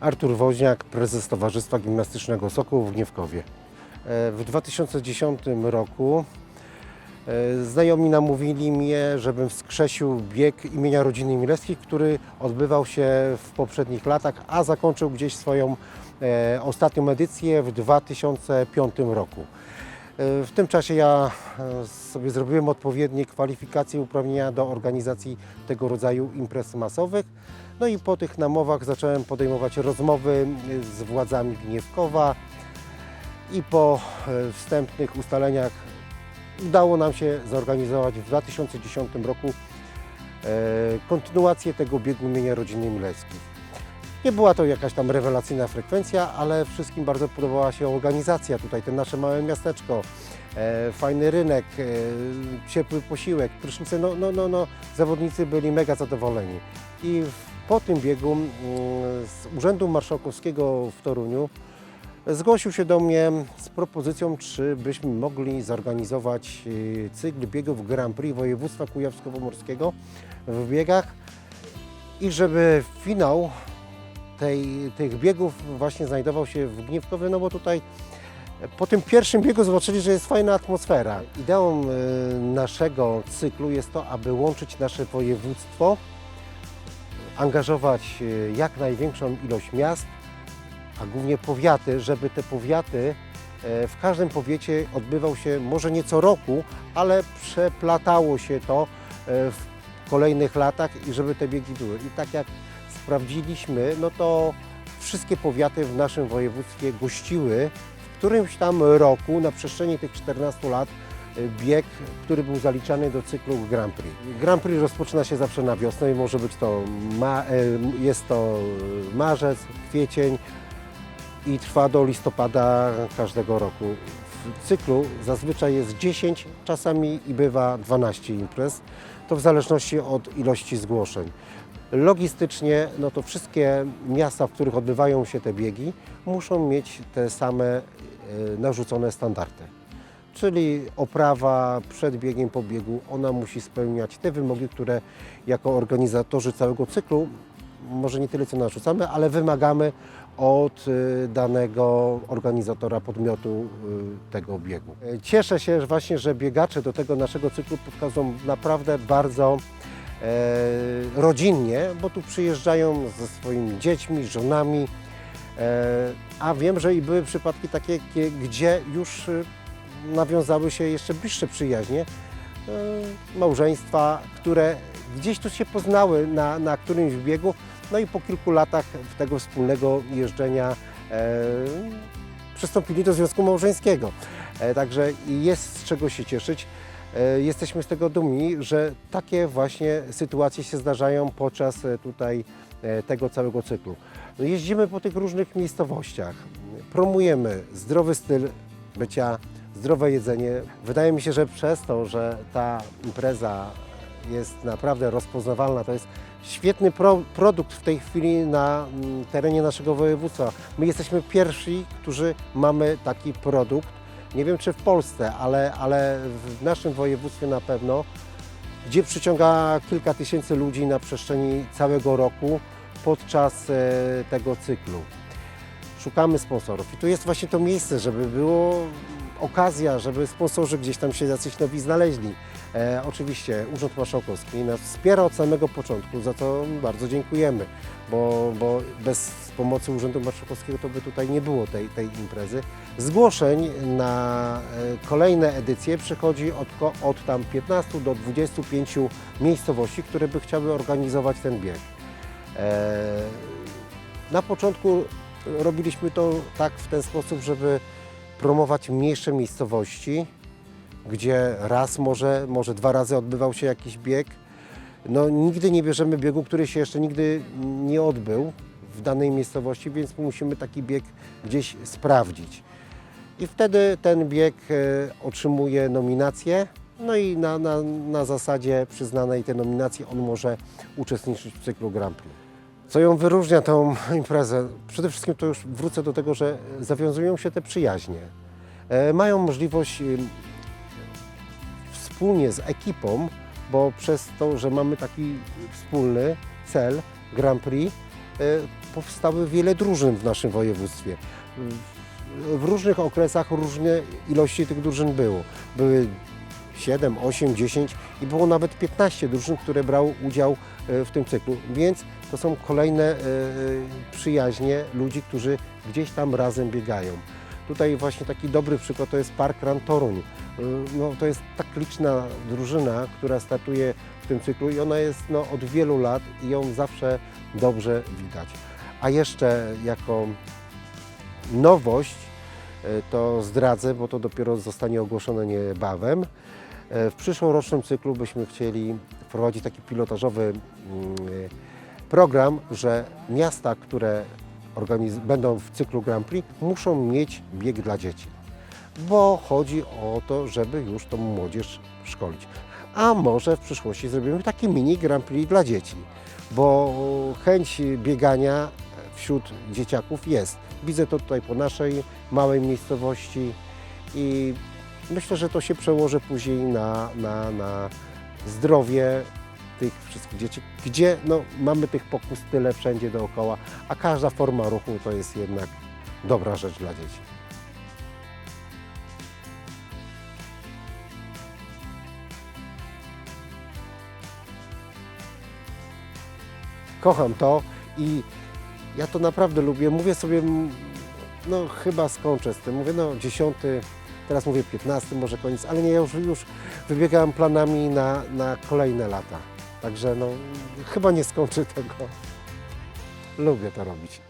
Artur Woźniak, prezes Towarzystwa Gimnastycznego Sokół w Gniewkowie. E, W 2010 roku e, znajomi namówili mnie, żebym wskrzesił bieg imienia rodziny Milewskich, który odbywał się w poprzednich latach, a zakończył gdzieś swoją e, ostatnią edycję w 2005 roku. W tym czasie ja e, sobie zrobiłem odpowiednie kwalifikacje uprawnienia do organizacji tego rodzaju imprez masowych. No i po tych namowach zacząłem podejmować rozmowy e, z władzami Gniewkowa i po e, wstępnych ustaleniach udało nam się zorganizować w 2010 roku kontynuację tego biegu imienia rodziny Milewskich. Nie była to jakaś tam rewelacyjna frekwencja, ale wszystkim bardzo podobała się organizacja tutaj, to nasze małe miasteczko, e, fajny rynek, e, ciepły posiłek, prysznice, no, no, no, no, zawodnicy byli mega zadowoleni. I w, po tym biegu mm, z Urzędu Marszałkowskiego w Toruniu zgłosił się do mnie z propozycją, czy byśmy mogli zorganizować e, cykl biegów Grand Prix województwa kujawsko-pomorskiego w biegach i żeby finał tej, tych biegów właśnie znajdował się w Gniewkowie, no bo tutaj po tym pierwszym biegu zobaczyli, że jest fajna atmosfera. Ideą e, naszego cyklu jest to, aby łączyć nasze województwo, angażować e, jak największą ilość miast, a głównie powiaty, żeby te powiaty e, w każdym powiecie odbywał się może nie co roku, ale przeplatało się to w kolejnych latach i żeby te biegi były. I tak jak sprawdziliśmy, no to wszystkie powiaty w naszym województwie gościły w którymś tam roku na przestrzeni tych 14 lat e, bieg, który był zaliczany do cyklu Grand Prix. Grand Prix rozpoczyna się zawsze na wiosnę i może być to, ma, e, jest to marzec, kwiecień i trwa do listopada każdego roku. W cyklu zazwyczaj jest 10, czasami i bywa 12 imprez. To w zależności od ilości zgłoszeń. Logistycznie, no to wszystkie miasta, w których odbywają się te biegi, muszą mieć te same e, narzucone standardy. Czyli oprawa przed biegiem, po biegu, ona musi spełniać te wymogi, które jako organizatorzy całego cyklu, może nie tyle co narzucamy, ale wymagamy od y, danego organizatora podmiotu y, tego biegu. E, Cieszę się właśnie, że biegacze do tego naszego cyklu podchodzą naprawdę bardzo e, rodzinnie, bo tu przyjeżdżają ze swoimi dziećmi, żonami, e, a wiem, że i były przypadki takie, kie- gdzie już y, nawiązały się jeszcze bliższe przyjaźnie, e, małżeństwa, które gdzieś tu się poznały na, na którymś biegu, no i po kilku latach tego wspólnego jeżdżenia e, przystąpili do związku małżeńskiego. E, także jest z czego się cieszyć. E, jesteśmy z tego dumni, że takie właśnie sytuacje się zdarzają podczas e, tutaj e, tego całego cyklu. Jeździmy po tych różnych miejscowościach, promujemy zdrowy styl bycia, zdrowe jedzenie. Wydaje mi się, że przez to, że ta impreza jest naprawdę rozpoznawalna, to jest świetny pro, produkt w tej chwili na mm, terenie naszego województwa. My jesteśmy pierwsi, którzy mamy taki produkt. Nie wiem czy w Polsce, ale, ale w naszym województwie na pewno, gdzie przyciąga kilka tysięcy ludzi na przestrzeni całego roku podczas e, tego cyklu. Szukamy sponsorów i tu jest właśnie to miejsce, żeby było okazja, żeby sponsorzy gdzieś tam się jacyś nowi znaleźli. E, oczywiście Urząd Marszałkowski nas wspiera od samego początku, za co bardzo dziękujemy, bo, bo bez pomocy Urzędu Marszałkowskiego to by tutaj nie było tej, tej imprezy. Zgłoszeń na e, kolejne edycje przychodzi od, od tam 15 do 25 miejscowości, które by chciały organizować ten bieg. E, na początku robiliśmy to tak w ten sposób, żeby promować mniejsze miejscowości, gdzie raz może, może dwa razy odbywał się jakiś bieg. No, nigdy nie bierzemy biegu, który się jeszcze nigdy nie odbył w danej miejscowości, więc musimy taki bieg gdzieś sprawdzić. I wtedy ten bieg e, otrzymuje nominację, no i na, na, na zasadzie przyznanej tej nominacji on może uczestniczyć w cyklu Grand Prix. Co ją wyróżnia, tą imprezę? Przede wszystkim to już wrócę do tego, że zawiązują się te przyjaźnie. E, Mają możliwość wspólnie z ekipą, bo przez to, że mamy taki wspólny cel Grand Prix, powstały wiele drużyn w naszym województwie. W- W różnych okresach różne ilości tych drużyn było. Były 7, 8, 10 i było nawet 15 drużyn, które brały udział e, w tym cyklu. Więc to są kolejne e, przyjaźnie ludzi, którzy gdzieś tam razem biegają. Tutaj właśnie taki dobry przykład to jest Park Run Toruń. E, No, to jest tak liczna drużyna, która startuje w tym cyklu i ona jest no, od wielu lat i ją zawsze dobrze widać. A jeszcze jako nowość e, to zdradzę, bo to dopiero zostanie ogłoszone niebawem. E, W przyszłorocznym cyklu byśmy chcieli wprowadzić taki pilotażowy mm, e, program, że miasta, które będą w cyklu Grand Prix, muszą mieć bieg dla dzieci, bo chodzi o to, żeby już tą młodzież szkolić. A może w przyszłości zrobimy taki mini Grand Prix dla dzieci, bo chęć biegania wśród dzieciaków jest. Widzę to tutaj po naszej małej miejscowości i myślę, że to się przełoży później na, na, na zdrowie tych wszystkich dzieci, gdzie no, mamy tych pokus tyle wszędzie dookoła, a każda forma ruchu to jest jednak dobra rzecz dla dzieci. Kocham to i ja to naprawdę lubię. Mówię sobie, no chyba skończę z tym. Mówię, no dziesiąty, teraz mówię 15, może koniec, ale nie, ja już, już planami na, na kolejne lata. Także no chyba nie skończę tego. Lubię to robić.